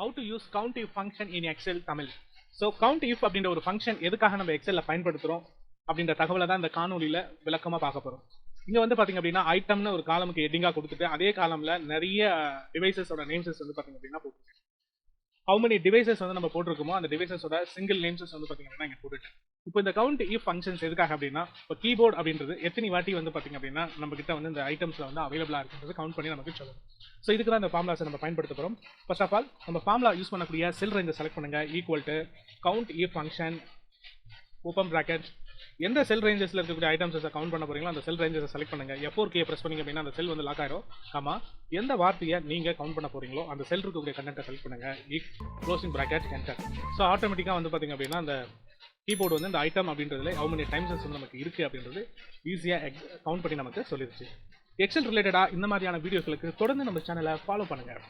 How to use count if function in Excel Tamil. So count if அப்படின்ற ஒரு function எதுக்காக நம்ம எக்ஸலில் பயன்படுத்துகிறோம் அப்படின்ற தகவலை தான் இந்த காணொலியில் விளக்கமாக பார்க்க போகிறோம் இங்கே வந்து பார்த்தீங்க அப்படின்னா ஐட்டம்னு ஒரு காலமுக்கு ஹெட்டிங்காக கொடுத்துட்டு அதே காலமில் நிறைய டிவைசஸோட நேம்ஸஸ் வந்து பார்த்தீங்க அப்படின்னா போட்டுருக்கேன். ஹவு many டிவைசஸ் வந்து நம்ம போட்டிருக்கோமோ அந்த டிவைசஸோட சிங்கிள் நேம்ஸஸ் வந்து பார்த்தீங்க அப்படின்னா இங்கே போட்டுட்டேன். இப்போ இந்த கவுண்ட் இஃப் ஃபங்க்ஷன்ஸ் எதுக்காக அப்படின்னா இப்போ கீபோர்ட் அப்படின்றது எத்தனை வாட்டி வந்து பார்த்தீங்க அப்படின்னா நம்ம கிட்ட வந்து இந்த ஐட்டம்ஸில் வந்து அவைலபிளாக இருக்குன்றது கவுண்ட் பண்ணி நமக்கு சொல்லணும். ஸோ இதுக்கு தான் இந்த ஃபார்முலாஸை நம்ம பயன்படுத்த போகிறோம் ஃபர்ஸ்ட் ஆஃப் ஆல் நம்ம ஃபார்முலா யூஸ் பண்ணக்கூடிய செல் ரேஞ்சை செலக்ட் பண்ணுங்க. Equal to count if function open bracket எந்த செல் ரேஞ்சஸில் இருக்கக்கூடிய ஐட்டம்ஸை கவுண்ட் பண்ண போகிறீங்களோ அந்த செல் ரேஞ்சஸை செலக்ட் பண்ணுங்கள் எஃபோர் கே ப்ரெஸ் பண்ணிங்க அப்படின்னா அந்த செல் வந்து லாக் ஆயிரும். ஆமா. எந்த வார்த்தையை நீங்கள் கவுண்ட் பண்ண போறீங்களோ அந்த செல் இருக்கக்கூடிய கண்டென்ட்டை செலக்ட் பண்ணுங்க. க்ளோசிங் ப்ராக்கெட் என்டர் ஸோ ஆட்டோமேட்டிக்காக வந்து பார்த்தீங்க அப்படின்னா அந்த கீபோர்டு வந்து இந்த ஐட்டம் அப்படின்றதுல how many டைம் வந்து நமக்கு இருக்குது அப்படின்றது ஈஸியாக கவுண்ட் பண்ணி நமக்கு சொல்லிருச்சு. எக்ஸல் ரிலேட்டடாக இந்த மாதிரியான வீடியோக்களுக்கு தொடர்ந்து நம்ம சேனலை ஃபாலோ பண்ணுங்கள்